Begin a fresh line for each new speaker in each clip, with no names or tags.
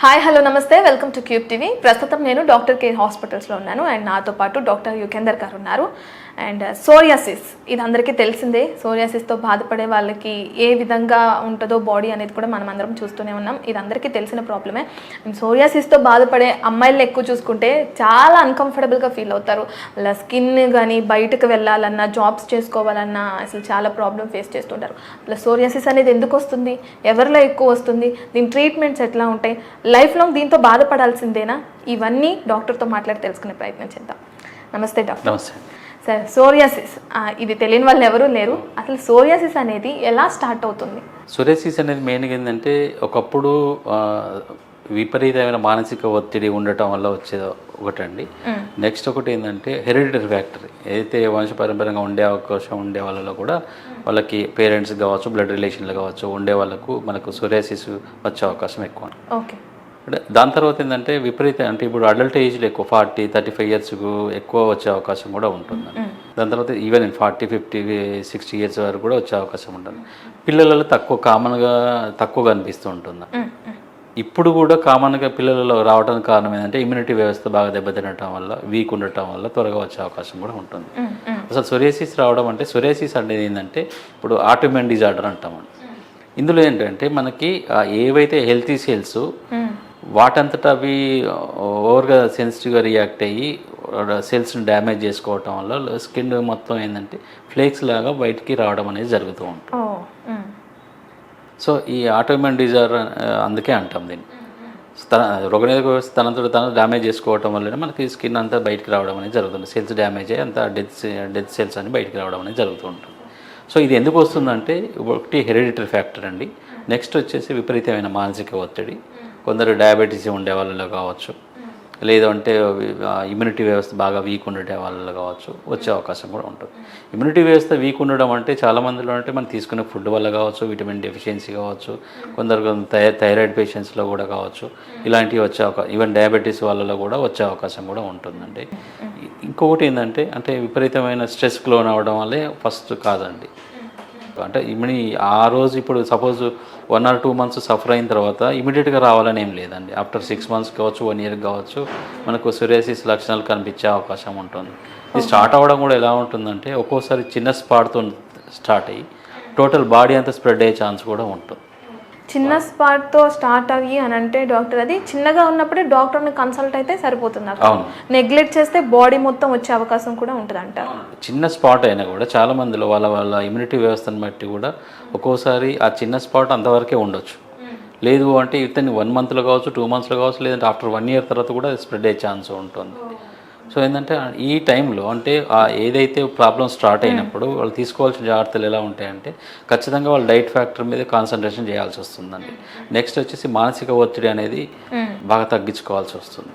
Hi hello నమస్తే. Welcome to cube TV ప్రస్తుతం నేను డాక్టర్ కే హాస్పిటల్స్లో ఉన్నాను. అండ్ నాతో పాటు డాక్టర్ యుకేందర్ గారు ఉన్నారు. అండ్ uh, సోరియాసిస్ ఇది అందరికీ తెలిసిందే. సోరియాసిస్తో బాధపడే వాళ్ళకి ఏ విధంగా ఉంటుందో బాడీ అనేది కూడా మనం అందరం చూస్తూనే ఉన్నాం. ఇది అందరికీ తెలిసిన ప్రాబ్లమే సోరియాసిస్తో బాధపడే అమ్మాయిలను ఎక్కువ చూసుకుంటే చాలా అన్కంఫర్టబుల్గా ఫీల్ అవుతారు. వాళ్ళ స్కిన్ కానీ బయటకు వెళ్ళాలన్నా జాబ్స్ చేసుకోవాలన్నా అసలు చాలా ప్రాబ్లం ఫేస్ చేస్తుంటారు. అలా సోరియాసిస్ అనేది ఎందుకు వస్తుంది? ఎవరిలో ఎక్కువ వస్తుంది? దీని ట్రీట్మెంట్స్ ఎట్లా ఉంటాయి? లైఫ్ లాంగ్ దీంతో బాధపడాల్సిందేనా? ఇవన్నీ డాక్టర్తో మాట్లాడి తెలుసుకునే ప్రయత్నం చేద్దాం. నమస్తే డాక్టర్.
నమస్తే.
సార్ సోరియాసిస్ ఇది తెలియని వాళ్ళు ఎవరూ లేరు. అసలు సోరియాసిస్ అనేది ఎలా స్టార్ట్ అవుతుంది?
సురేసిస్ అనేది మెయిన్గా ఏంటంటే ఒకప్పుడు విపరీతమైన మానసిక ఒత్తిడి ఉండటం వల్ల వచ్చేది ఒకటండి. నెక్స్ట్ ఒకటి ఏంటంటే హెరిడిటరీ ఫ్యాక్టరీ. ఏదైతే వంశపారంపర్యంగా ఉండే అవకాశం ఉండే వాళ్ళలో కూడా వాళ్ళకి పేరెంట్స్ కావచ్చు బ్లడ్ రిలేషన్లు కావచ్చు ఉండే వాళ్ళకు మనకు సురేసిస్ వచ్చే అవకాశం ఎక్కువ.
ఓకే.
దాని తర్వాత ఏంటంటే విపరీత అంటే ఇప్పుడు అడల్ట్ ఏజ్లో ఎక్కువ ఫార్టీ థర్టీ ఫైవ్ ఇయర్స్కు ఎక్కువ వచ్చే అవకాశం కూడా ఉంటుంది. దాని తర్వాత even forty fifty sixty years వరకు కూడా వచ్చే అవకాశం ఉంటుంది. పిల్లలలో తక్కువ కామన్గా తక్కువగా అనిపిస్తూ ఉంటుంది. ఇప్పుడు కూడా కామన్గా పిల్లలలో రావడానికి కారణం ఏంటంటే ఇమ్యూనిటీ వ్యవస్థ బాగా దెబ్బతినటం వల్ల వీక్ ఉండటం వల్ల త్వరగా వచ్చే అవకాశం కూడా ఉంటుంది. అసలు సొరేసిస్ రావడం అంటే సొరేసిస్ అనేది ఏంటంటే ఇప్పుడు ఆటోమెన్ డిజార్డర్ అంటామండి ఇందులో ఏంటంటే మనకి ఏవైతే హెల్తీ సెల్స్ వాటంతటా అవి ఓవర్గా సెన్సిటివ్గా రియాక్ట్ అయ్యి సెల్స్ని డ్యామేజ్ చేసుకోవటం వల్ల స్కిన్ మొత్తం ఏంటంటే ఫ్లేక్స్ లాగా బయటికి రావడం అనేది జరుగుతూ ఉంటుంది. సో ఈ ఆటోమెన్ డిజార్ అందుకే అంటాం దీన్ని. తన రోగనిరోధక వ్యవస్థ తనంతట తను డ్యామేజ్ చేసుకోవటం వల్లనే మనకి స్కిన్ అంతా బయటికి రావడం అనేది జరుగుతుంది. సెల్స్ డ్యామేజ్ అయ్యి అంతా డెత్ డెత్ సెల్స్ అని బయటికి రావడం అనేది జరుగుతూ ఉంటుంది. సో ఇది ఎందుకు వస్తుందంటే ఒకటి హెరిడిటరీ ఫ్యాక్టర్ అండి. నెక్స్ట్ వచ్చేసి విపరీతమైన మానసిక ఒత్తిడి. కొందరు డయాబెటీస్ ఉండే వాళ్ళలో కావచ్చు. లేదంటే ఇమ్యూనిటీ వ్యవస్థ బాగా వీక్ ఉండే వాళ్ళలో కావచ్చు వచ్చే అవకాశం కూడా ఉంటుంది. ఇమ్యూనిటీ వ్యవస్థ వీక్ ఉండడం అంటే చాలా మందిలో అంటే మనం తీసుకునే ఫుడ్ వల్ల కావచ్చు విటమిన్ డెఫిషియన్సీ కావచ్చు కొందరు థై థైరాయిడ్ పేషెంట్స్లో కూడా కావచ్చు ఇలాంటివి వచ్చే అవకాశం ఈవెన్ డయాబెటీస్ వాళ్ళలో కూడా వచ్చే అవకాశం కూడా ఉంటుందండి. ఇంకొకటి ఏంటంటే అంటే విపరీతమైన స్ట్రెస్ లోన్ అవ్వడం వల్లే ఫస్ట్ కాదండి. అంటే ఇమ్యూని ఆ రోజు ఇప్పుడు suppose one or two months suffer అయిన తర్వాత ఇమీడియట్గా రావాలని ఏం లేదండి. ఆఫ్టర్ సిక్స్ మంత్స్ కావచ్చు వన్ ఇయర్ కావచ్చు మనకు సురేసిస్ లక్షణాలు కనిపించే అవకాశం ఉంటుంది. ఇది స్టార్ట్ అవ్వడం కూడా ఎలా ఉంటుందంటే ఒక్కోసారి చిన్న స్పాట్తో స్టార్ట్ అయ్యి టోటల్ బాడీ అంతా స్ప్రెడ్ అయ్యే ఛాన్స్ కూడా ఉంటుంది.
చిన్న స్పాట్తో స్టార్ట్ అయ్యి అని అంటే డాక్టర్ అది చిన్నగా ఉన్నప్పుడే డాక్టర్ని కన్సల్ట్ అయితే సరిపోతుంది అక్కడ. నెగ్లెక్ట్ చేస్తే బాడీ మొత్తం వచ్చే అవకాశం కూడా ఉంటుంది అంటారు
చిన్న స్పాట్ అయినా కూడా చాలా మందిలో వాళ్ళ వాళ్ళ ఇమ్యూనిటీ వ్యవస్థను బట్టి కూడా ఒక్కోసారి ఆ చిన్న స్పాట్ అంతవరకే ఉండొచ్చు. లేదు అంటే ఇతన్ని వన్ మంత్లో కావచ్చు టూ మంత్స్లో కావచ్చు లేదంటే ఆఫ్టర్ వన్ ఇయర్ తర్వాత కూడా స్ప్రెడ్ అయ్యే ఛాన్స్ ఉంటుంది. సో ఏంటంటే ఈ టైంలో అంటే ఆ ఏదైతే ప్రాబ్లం స్టార్ట్ అయినప్పుడు వాళ్ళు తీసుకోవాల్సిన జాగ్రత్తలు ఎలా ఉంటాయంటే ఖచ్చితంగా వాళ్ళు డైట్ ఫ్యాక్టర్ మీద కాన్సన్ట్రేషన్ చేయాల్సి వస్తుందండి. నెక్స్ట్ వచ్చేసి మానసిక ఒత్తిడి అనేది బాగా తగ్గించుకోవాల్సి వస్తుంది.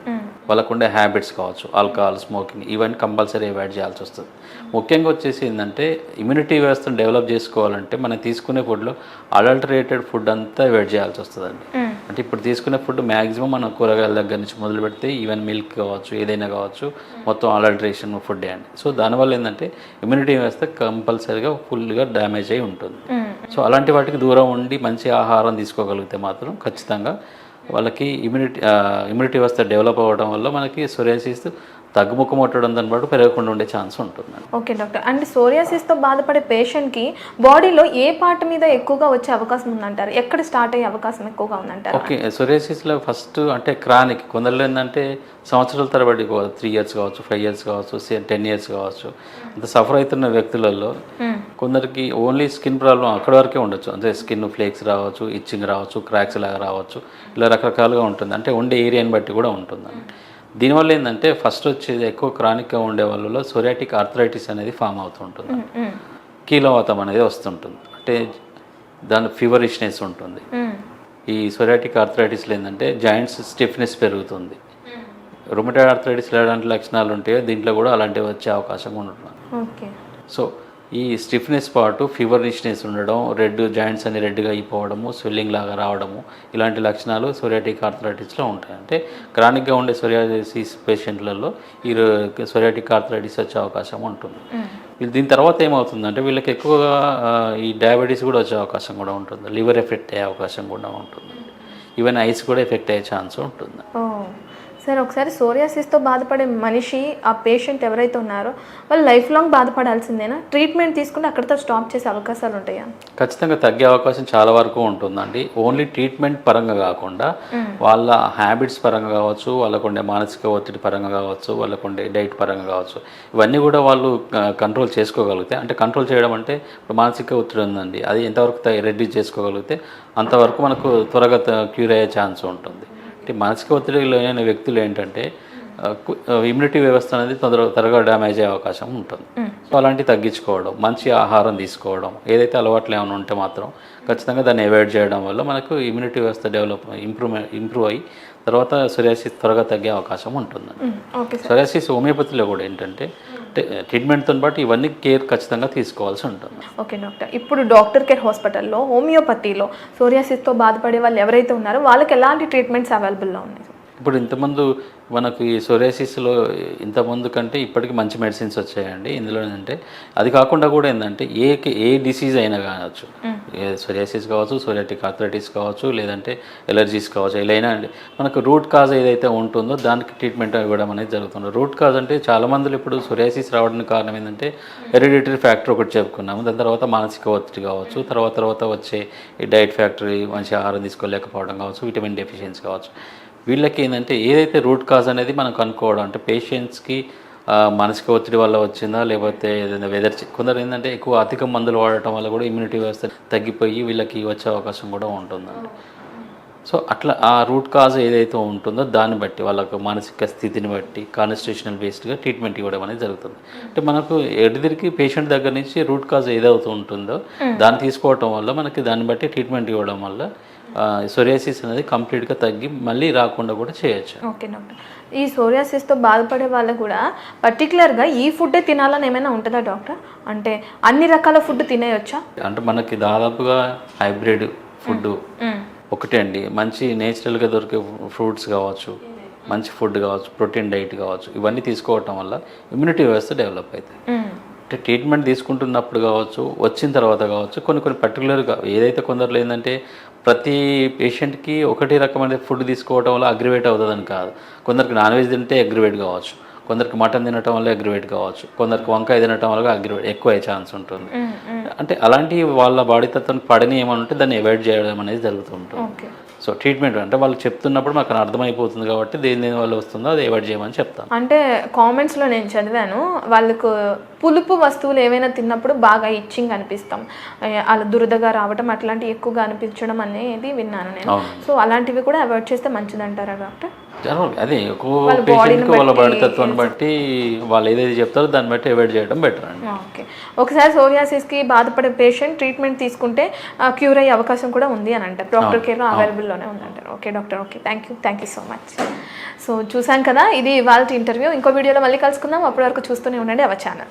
వాళ్ళకు ఉండే హ్యాబిట్స్ కావచ్చు ఆల్కహాల్ స్మోకింగ్ ఇవన్నీ కంపల్సరీ అవాయిడ్ చేయాల్సి వస్తుంది. ముఖ్యంగా వచ్చేసి ఏంటంటే ఇమ్యూనిటీ వ్యవస్థను డెవలప్ చేసుకోవాలంటే మనం తీసుకునే ఫుడ్లో అడల్టరేటెడ్ ఫుడ్ అంతా అవాయిడ్ చేయాల్సి వస్తుందండి. అంటే ఇప్పుడు తీసుకునే ఫుడ్ మ్యాక్సిమం మనం కూరగాయల దగ్గర నుంచి మొదలు పెడితే ఈవెన్ మిల్క్ కావచ్చు ఏదైనా కావచ్చు మొత్తం అడల్టరేషన్ ఫుడ్ అండి. సో దానివల్ల ఏంటంటే ఇమ్యూనిటీ వ్యవస్థ కంపల్సరీగా ఫుల్గా డ్యామేజ్ అయి ఉంటుంది. సో అలాంటి వాటికి దూరం ఉండి మంచి ఆహారం తీసుకోగలిగితే మాత్రం ఖచ్చితంగా వాళ్ళకి ఇమ్యూనిటీ ఇమ్యూనిటీ వ్యవస్థ డెవలప్ అవ్వడం వల్ల మనకి సొరియాసిస్ తగ్గుముఖం కొట్టడం దాన్ని బట్టి పెరగకుండా ఉండే ఛాన్స్ ఉంటుంది
ఓకే డాక్టర్. అండ్ సోరియాసిస్తో బాధపడే పేషెంట్కి బాడీలో ఏ పార్ట్ మీద ఎక్కువగా వచ్చే అవకాశం ఉందంటారు? ఎక్కడ స్టార్ట్ అయ్యే అవకాశం ఎక్కువగా ఉందంటారు?
ఓకే సొరియాసిస్లో ఫస్ట్ అంటే క్రానిక్ కొందరిలో ఏంటంటే సంవత్సరాల తరబడి త్రీ ఇయర్స్ కావచ్చు ఫైవ్ ఇయర్స్ కావచ్చు టెన్ ఇయర్స్ కావచ్చు. అంత సఫర్ అవుతున్న వ్యక్తులలో కొందరికి ఓన్లీ స్కిన్ ప్రాబ్లం అక్కడ వరకే ఉండొచ్చు. అంటే స్కిన్ ఫ్లేక్స్ రావచ్చు ఇచ్చింగ్ రావచ్చు క్రాక్స్ లాగా రావచ్చు ఇలా రకరకాలుగా ఉంటుంది. అంటే ఉండే ఏరియాని బట్టి కూడా ఉంటుందండి. దీనివల్ల ఏంటంటే ఫస్ట్ వచ్చేది ఎక్కువ క్రానిక్గా ఉండే వాళ్ళలో సొరియాటిక్ ఆర్థరైటిస్ అనేది ఫామ్ అవుతుంటుంది. కీలవాతం అనేది వస్తుంటుంది. అంటే దాని ఫీవరిష్నెస్ ఉంటుంది. ఈ సొరాటిక్ ఆర్థరైటిస్లో ఏంటంటే జాయింట్స్ స్టిఫ్నెస్ పెరుగుతుంది. రొమటైడ్ ఆర్థరైటిస్ ఎలాంటి లక్షణాలు ఉంటాయో దీంట్లో కూడా అలాంటివి వచ్చే అవకాశం ఉంటుంది.
ఓకే.
సో ఈ స్టిఫ్నెస్ పాటు ఫీవర్నిష్నెస్ ఉండడం రెడ్ జాయింట్స్ అన్ని రెడ్గా అయిపోవడము స్వెల్లింగ్ లాగా రావడము ఇలాంటి లక్షణాలు సొరియాటిక్ ఆర్థరైటిస్లో ఉంటాయి. అంటే క్రానిక్గా ఉండే సొరియాసిస్ పేషెంట్లలో ఈ సొరియాటిక్ ఆర్థరైటిస్ వచ్చే అవకాశం ఉంటుంది. వీళ్ళు దీని తర్వాత ఏమవుతుందంటే వీళ్ళకి ఎక్కువగా ఈ డయాబెటీస్ కూడా వచ్చే అవకాశం కూడా ఉంటుంది. లివర్ ఎఫెక్ట్ అయ్యే అవకాశం కూడా ఉంటుంది. ఈవెన్ ఐస్ కూడా ఎఫెక్ట్ అయ్యే ఛాన్స్ ఉంటుంది.
సార్ ఒకసారి సోరియాసిస్తో బాధపడే మనిషి ఆ పేషెంట్ ఎవరైతే ఉన్నారో వాళ్ళు లైఫ్ లాంగ్ బాధపడాల్సిందేనా? ట్రీట్మెంట్ తీసుకుంటే అక్కడితో స్టాప్ చేసే అవకాశాలు ఉంటాయా?
ఖచ్చితంగా తగ్గే అవకాశం చాలా వరకు ఉంటుందండి. ఓన్లీ ట్రీట్మెంట్ పరంగా కాకుండా వాళ్ళ హ్యాబిట్స్ పరంగా కావచ్చు వాళ్ళకు ఉండే మానసిక ఒత్తిడి పరంగా కావచ్చు వాళ్ళకు ఉండే డైట్ పరంగా కావచ్చు ఇవన్నీ కూడా వాళ్ళు కంట్రోల్ చేసుకోగలిగితే అంటే కంట్రోల్ చేయడం అంటే ఇప్పుడు మానసిక ఒత్తిడి ఉందండి. అది ఎంతవరకు రెడ్యూస్ చేసుకోగలిగితే అంతవరకు మనకు త్వరగా క్యూర్ అయ్యే ఛాన్స్ ఉంటుంది. అంటే మానసిక ఒత్తిడి లేని వ్యక్తులు ఏంటంటే ఇమ్యూనిటీ వ్యవస్థ అనేది తొందర త్వరగా డ్యామేజ్ అయ్యే అవకాశం ఉంటుంది. సో అలాంటివి తగ్గించుకోవడం మంచి ఆహారం తీసుకోవడం ఏదైతే అలవాట్లు ఏమైనా ఉంటే మాత్రం ఖచ్చితంగా దాన్ని అవాయిడ్ చేయడం వల్ల మనకు ఇమ్యూనిటీ వ్యవస్థ డెవలప్ ఇంప్రూవ్మెంట్ ఇంప్రూవ్ అయ్యి తర్వాత సొరియాసిస్ త్వరగా తగ్గే అవకాశం ఉంటుంది సొరియాసిస్ హోమియోపతిలో కూడా ఏంటంటే ట్రీట్మెంట్తో పాటు ఇవన్నీ కేర్ ఖచ్చితంగా తీసుకోవాల్సి ఉంటుంది.
Okay doctor. ఇప్పుడు డాక్టర్ కేర్ హాస్పిటల్లో హోమియోపతిలో సోరియాసిస్తో బాధపడే వాళ్ళు ఎవరైతే ఉన్నారో వాళ్ళకి ఎలాంటి ట్రీట్మెంట్స్ అవైలబుల్లో ఉన్నాయి?
ఇప్పుడు ఇంతకుముందు మనకి సొరేసిస్లో ఇంతకుముందు కంటే ఇప్పటికి మంచి మెడిసిన్స్ వచ్చాయండి. ఇందులో ఏంటంటే అది కాకుండా కూడా ఏంటంటే ఏ ఏ డిసీజ్ అయినా కావచ్చు. ఏ సొరియాసిస్ కావచ్చు సొరియాటిక్ ఆర్థరైటిస్ కావచ్చు లేదంటే ఎలర్జీస్ కావచ్చు ఇలా అయినా అండి. మనకు రూట్ కాజ్ ఏదైతే ఉంటుందో దానికి ట్రీట్మెంట్ ఇవ్వడం అనేది జరుగుతుంది. రూట్ కాజ్ అంటే చాలా మందిలో ఇప్పుడు సొరియాసిస్ రావడానికి కారణం ఏంటంటే హెరిడిటరీ ఫ్యాక్టర్ ఒకటి చెప్పుకున్నాము. దాని తర్వాత మానసిక ఒత్తిడి కావచ్చు తర్వాత తర్వాత వచ్చే ఈ డైట్ ఫ్యాక్టరీ మంచి ఆహారం తీసుకోలేకపోవడం కావచ్చు విటమిన్ డెఫిషియన్సీ కావచ్చు. వీళ్ళకి ఏంటంటే ఏదైతే రూట్ కాజ్ అనేది మనం కనుక్కోవడం అంటే పేషెంట్స్కి మానసిక ఒత్తిడి వల్ల వచ్చిందా లేకపోతే ఏదైనా వెదర్ కొందరు ఏంటంటే ఎక్కువ అధిక మందులు వాడటం వల్ల కూడా ఇమ్యూనిటీ వ్యవస్థ తగ్గిపోయి వీళ్ళకి వచ్చే అవకాశం కూడా ఉంటుందండి. సో అట్లా ఆ రూట్ కాజ్ ఏదైతే ఉంటుందో దాన్ని బట్టి వాళ్ళకు మానసిక స్థితిని బట్టి కాన్స్టిట్యూషనల్ బేస్డ్గా ట్రీట్మెంట్ ఇవ్వడం అనేది జరుగుతుంది. అంటే మనకు ఎడిదిరికి పేషెంట్ దగ్గర నుంచి రూట్ కాజ్ ఏదైతే ఉంటుందో దాన్ని తీసుకోవటం వల్ల మనకి దాన్ని బట్టి ట్రీట్మెంట్ ఇవ్వడం వల్ల సొరియాసిస్ అనేది కంప్లీట్గా తగ్గి మళ్ళీ రాకుండా కూడా చేయొచ్చు.
Okay doctor. ఈ సోరియాసిస్తో బాధపడే వాళ్ళు కూడా పర్టికులర్గా ఈ ఫుడ్డే తినాలని ఏమైనా ఉంటుందా డాక్టర్? అంటే అన్ని రకాల ఫుడ్ తినేయొచ్చా?
అంటే మనకి దాదాపుగా హైబ్రిడ్ ఫుడ్ ఒకటే అండి. మంచి నేచురల్గా దొరికే ఫ్రూట్స్ కావచ్చు మంచి ఫుడ్ కావచ్చు ప్రోటీన్ డైట్ కావచ్చు ఇవన్నీ తీసుకోవటం వల్ల ఇమ్యూనిటీ వ్యవస్థ డెవలప్ అవుతుంది అంటే ట్రీట్మెంట్ తీసుకుంటున్నప్పుడు కావచ్చు వచ్చిన తర్వాత కావచ్చు కొన్ని కొన్ని పర్టికులర్గా ఏదైతే కొందరు ఏంటంటే ప్రతి పేషెంట్కి ఒకటి రకమైన ఫుడ్ తీసుకోవడం వల్ల అగ్రివేట్ అవుతుందని కాదు. కొందరికి నాన్ వెజ్ తింటే అగ్రివేట్ కావచ్చు. కొందరికి మటన్ తినటం వల్ల అగ్రివేట్ కావచ్చు. కొందరికి వంకాయ తినటం వల్ల అగ్రివేట్ ఎక్కువ అయ్యే ఛాన్స్ ఉంటుంది. అంటే అలాంటి వాళ్ళ బాడీ తత్వం పడని ఏమైనా ఉంటే దాన్ని అవాయిడ్ చేయడం అనేది జరుగుతూ ఉంటుంది.
ఓకే.
సో ట్రీట్మెంట్ అంటే వాళ్ళు చెప్తున్నప్పుడు మాకు అర్థమైపోతుంది కాబట్టి దేని దేని వల్ల వస్తుందో అది అవాయిడ్ చేయమని చెప్తాను.
అంటే కామెంట్స్లో నేను చదివాను వాళ్ళకు పులుపు వస్తువులు ఏవైనా తిన్నప్పుడు బాగా ఇచ్చింగ్ అనిపిస్తాం. అలా దురదగా రావటం అట్లాంటివి ఎక్కువగా అనిపించడం అనేది విన్నాను నేను. సో అలాంటివి కూడా అవాయిడ్ చేస్తే మంచిదంటారా డాక్టర్?
అదే ఒక్కో
వాళ్ళ
పేషెంట్కి వాళ్ళ బాడీ బట్టి వాళ్ళు ఏదైతే చెప్తారో దాన్ని బట్టి అవాయిడ్ చేయడం బెటర్ అండి.
ఓకే. ఒకసారి సోరియాసిస్కి బాధపడే పేషెంట్ ట్రీట్మెంట్ తీసుకుంటే క్యూర్ అయ్యే అవకాశం కూడా ఉంది అని అంటారు. డాక్టర్ కేర్లో అవైలబుల్లోనే ఉందంటారు okay doctor okay. Thank you thank you so much so చూసాం కదా ఇది ఇవాళ ఇంటర్వ్యూ ఇంకో వీడియోలో మళ్ళీ కలుసుకుందాం. అప్పటి వరకు చూస్తూనే ఉండండి. Our channel